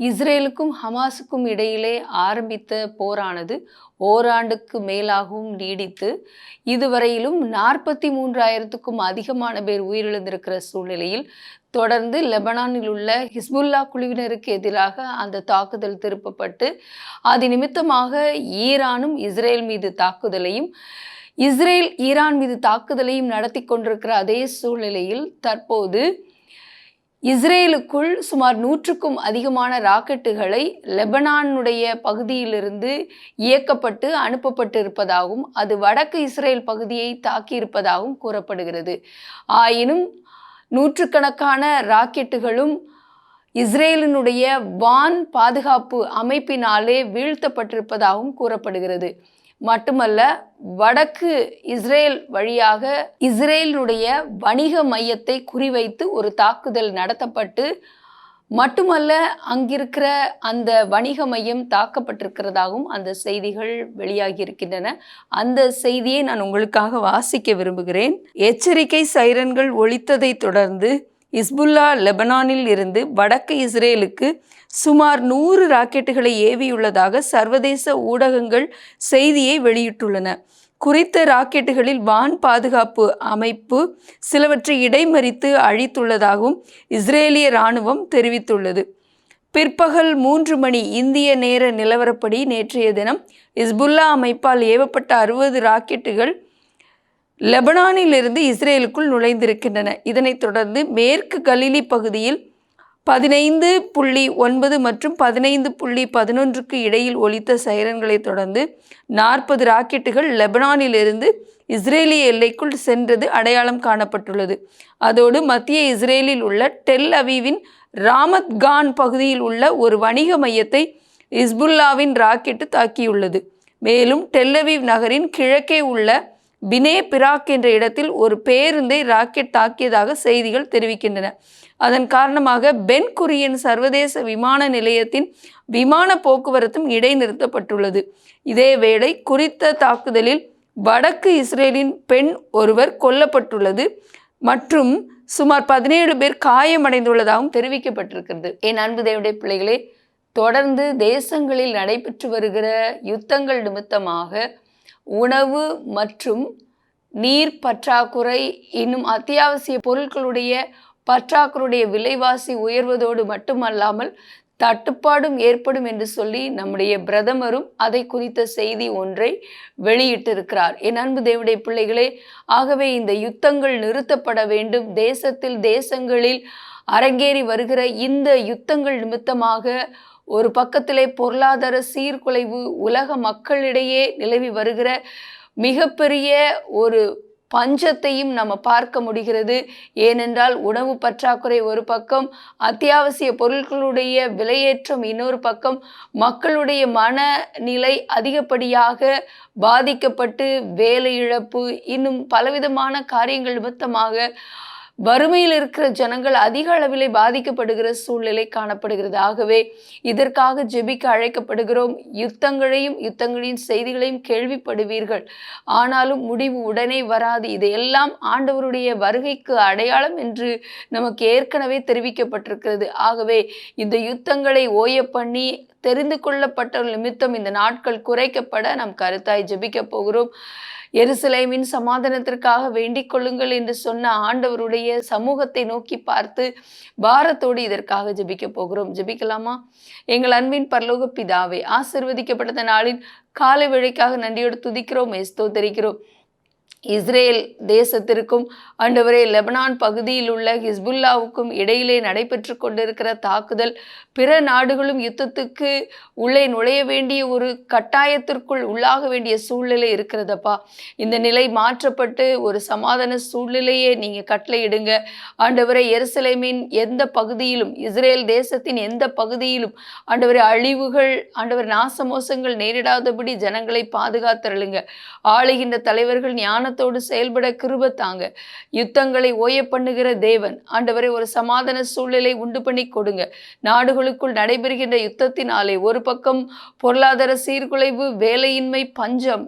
இஸ்ரேலுக்கும் ஹமாஸுக்கும் இடையிலே ஆரம்பித்த போரானது ஓராண்டுக்கு மேலாகவும் நீடித்து இதுவரையிலும் நாற்பத்தி மூன்றாயிரத்துக்கும் அதிகமான பேர் உயிரிழந்திருக்கிற சூழ்நிலையில் தொடர்ந்து லெபனானில் உள்ள ஹிஸ்புல்லா குழுவினருக்கு எதிராக அந்த தாக்குதல் திருப்பப்பட்டு அது நிமித்தமாக ஈரானும் இஸ்ரேல் மீது தாக்குதலையும் இஸ்ரேல் ஈரான் மீது தாக்குதலையும் நடத்தி கொண்டிருக்கிற அதே சூழ்நிலையில் தற்போது இஸ்ரேலுக்குள் சுமார் நூற்றுக்கும் அதிகமான ராக்கெட்டுகளை லெபனானுடைய பகுதியிலிருந்து இயக்கப்பட்டு அனுப்பப்பட்டு இருப்பதாகவும் அது வடக்கு இஸ்ரேல் பகுதியை தாக்கியிருப்பதாகவும் கூறப்படுகிறது. ஆயினும் நூற்றுக்கணக்கான ராக்கெட்டுகளும் இஸ்ரேலினுடைய வான் பாதுகாப்பு அமைப்பினாலே வீழ்த்தப்பட்டிருப்பதாகவும் கூறப்படுகிறது. மட்டுமல்ல வடக்கு இஸ்ரேல் வழியாக இஸ்ரேலினுடைய வணிக மையத்தை குறிவைத்து ஒரு தாக்குதல் நடத்தப்பட்டு மட்டுமல்ல அங்கிருக்கிற அந்த வணிக மையம் தாக்கப்பட்டிருக்கிறதாகவும் அந்த செய்திகள் வெளியாகி இருக்கின்றன அந்த செய்தியை நான் உங்களுக்காக வாசிக்க விரும்புகிறேன். எச்சரிக்கை சைரன்கள் ஒழித்ததை தொடர்ந்து இஸ்புல்லா லெபனானில் இருந்து வடக்கு இஸ்ரேலுக்கு சுமார் நூறு ராக்கெட்டுகளை ஏவியுள்ளதாக சர்வதேச ஊடகங்கள் செய்தியை வெளியிட்டுள்ளன. குறித்த ராக்கெட்டுகளில் வான் பாதுகாப்பு அமைப்பு சிலவற்றை இடைமறித்து அழித்துள்ளதாகவும் இஸ்ரேலிய இராணுவம் தெரிவித்துள்ளது. பிற்பகல் மூன்று மணி இந்திய நேர நிலவரப்படி நேற்றைய தினம் இஸ்புல்லா அமைப்பால் ஏவப்பட்ட அறுபது ராக்கெட்டுகள் லெபனானிலிருந்து இஸ்ரேலுக்குள் நுழைந்திருக்கின்றன. இதனைத் தொடர்ந்து மேற்கு கலிலி பகுதியில் பதினைந்து புள்ளி ஒன்பது மற்றும் பதினைந்து புள்ளி பதினொன்றுக்கு இடையில் ஒலித்த சைரன்களை தொடர்ந்து நாற்பது ராக்கெட்டுகள் லெபனானிலிருந்து இஸ்ரேலிய எல்லைக்குள் சென்றது அடையாளம் காணப்பட்டுள்ளது. அதோடு மத்திய இஸ்ரேலில் உள்ள டெல் அவீவின் ராமத் கான் பகுதியில் உள்ள ஒரு வணிக மையத்தை இஸ்புல்லாவின் ராக்கெட்டு தாக்கியுள்ளது. மேலும் டெல்லவீவ் நகரின் கிழக்கே உள்ள பினே பிராக் என்ற இடத்தில் ஒரு பேருந்தை ராக்கெட் தாக்கியதாக செய்திகள் தெரிவிக்கின்றன. அதன் காரணமாக பென் குரியன் சர்வதேச விமான நிலையத்தின் விமான போக்குவரத்தும் இடைநிறுத்தப்பட்டுள்ளது. இதேவேளை குறித்த தாக்குதலில் வடக்கு இஸ்ரேலின் பெண் ஒருவர் கொல்லப்பட்டுள்ளது மற்றும் சுமார் பதினேழு பேர் காயமடைந்துள்ளதாகவும் தெரிவிக்கப்பட்டிருக்கிறது. என் அன்பு தேவடைய பிள்ளைகளே தொடர்ந்து தேசங்களில் நடைபெற்று வருகிற யுத்தங்கள் நிமித்தமாக உணவு மற்றும் நீர் பற்றாக்குறை இன்னும் அத்தியாவசிய பொருட்களுடைய பற்றாக்குறையுடைய விலைவாசி உயர்வதோடு மட்டுமல்லாமல் தட்டுப்பாடும் ஏற்படும் என்று சொல்லி நம்முடைய பிரதமரும் அதை குறித்த செய்தி ஒன்றை வெளியிட்டிருக்கிறார். என் அன்பு தேவடைய பிள்ளைகளே ஆகவே இந்த யுத்தங்கள் நிறுத்தப்பட வேண்டும். தேசத்தில் தேசங்களில் அரங்கேறி வருகிற இந்த யுத்தங்கள் நிமித்தமாக ஒரு பக்கத்திலே பொருளாதார சீர்குலைவு உலக மக்களிடையே நிலவி வருகிற மிகப்பெரிய ஒரு பஞ்சத்தையும் நம்ம பார்க்க முடிகிறது. ஏனென்றால் உணவு பற்றாக்குறை ஒரு பக்கம் அத்தியாவசிய பொருட்களுடைய விலையேற்றம் இன்னொரு பக்கம் மக்களுடைய மனநிலை அதிகப்படியாக பாதிக்கப்பட்டு வேலை இழப்பு இன்னும் பலவிதமான காரியங்கள் நிமித்தமாக வறுமையில் இருக்கிற ஜனங்கள் அதிக அளவிலே பாதிக்கப்படுகிற சூழ்நிலை காணப்படுகிறது. ஆகவே இதற்காக ஜெபிக்க அழைக்கப்படுகிறோம். யுத்தங்களையும் யுத்தங்களின் செய்திகளையும் கேள்விப்படுவீர்கள். ஆனாலும் முடிவு உடனே வராது. இதையெல்லாம் ஆண்டவருடைய வருகைக்கு அடையாளம் என்று நமக்கு ஏற்கனவே தெரிவிக்கப்பட்டிருக்கிறது. ஆகவே இந்த யுத்தங்களை ஓய பண்ணி தெரிந்து கொள்ளப்பட்ட நிமித்தம் இந்த நாட்கள் குறைக்கப்பட நாம் கருத்தாய் ஜெபிக்க போகிறோம். எருசலேமின் சமாதானத்திற்காக வேண்டிக் கொள்ளுங்கள் என்று சொன்ன ஆண்டவருடைய சமூகத்தை நோக்கி பார்த்து பாரத்தோடு இதற்காக ஜபிக்க போகிறோம். ஜெபிக்கலாமா? எங்கள் அன்பின் பரலோக பிதாவை ஆசிர்வதிக்கப்பட்ட நாளின் காலை விழைக்காக நன்றியோடு துதிக்கிறோம் எஸ்தோத்தரிக்கிறோம் இஸ்ரேல் தேசத்திற்கும் ஆண்டவரே லெபனான் பகுதியில் உள்ள ஹிஸ்புல்லாவுக்கும் இடையிலே நடைபெற்று கொண்டிருக்கிற தாக்குதல் பிற நாடுகளும் யுத்தத்துக்கு உள்ளே நுழைய வேண்டிய ஒரு கட்டாயத்திற்குள் உள்ளாக வேண்டிய சூழ்நிலை இருக்கிறதப்பா. இந்த நிலை மாற்றப்பட்டு ஒரு சமாதான சூழ்நிலையே நீங்கள் கட்டளையிடுங்க. ஆண்டவரை எருசலேமின் எந்த பகுதியிலும் இஸ்ரேல் தேசத்தின் எந்த பகுதியிலும் ஆண்டவரை அழிவுகள் ஆண்டவர் நாசமோசங்கள் நேரிடாதபடி ஜனங்களை பாதுகாத்தருளுங்க. ஆளுகின்ற தலைவர்கள் ஞானத்தோடு செயல்பட கிருப தாங்க. யுத்தங்களை ஓய பண்ணுகிற தேவன் ஆண்டவரை ஒரு சமாதான சூழ்நிலை உண்டு பண்ணி கொடுங்க. நாடுகளுக்குள் நடைபெறுகின்ற யுத்தத்தினாலே ஒரு பக்கம் பொருளாதார சீர்குலைவு வேலையின்மை பஞ்சம்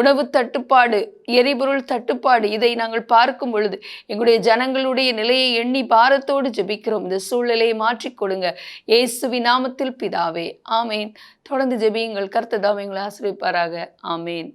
உணவு தட்டுப்பாடு எரிபொருள் தட்டுப்பாடு இதை நாங்கள் பார்க்கும் பொழுது எங்களுடைய ஜனங்களுடைய நிலையை எண்ணி பாரத்தோடு ஜெபிக்கிறோம். இந்த சூழ்நிலையை மாற்றிக் கொடுங்க. இயேசுவி நாமத்தில் பிதாவே ஆமேன். தொடர்ந்து ஜெபியுங்கள். கர்த்ததாம் எங்களை ஆசிரியப்பாராக ஆமேன்.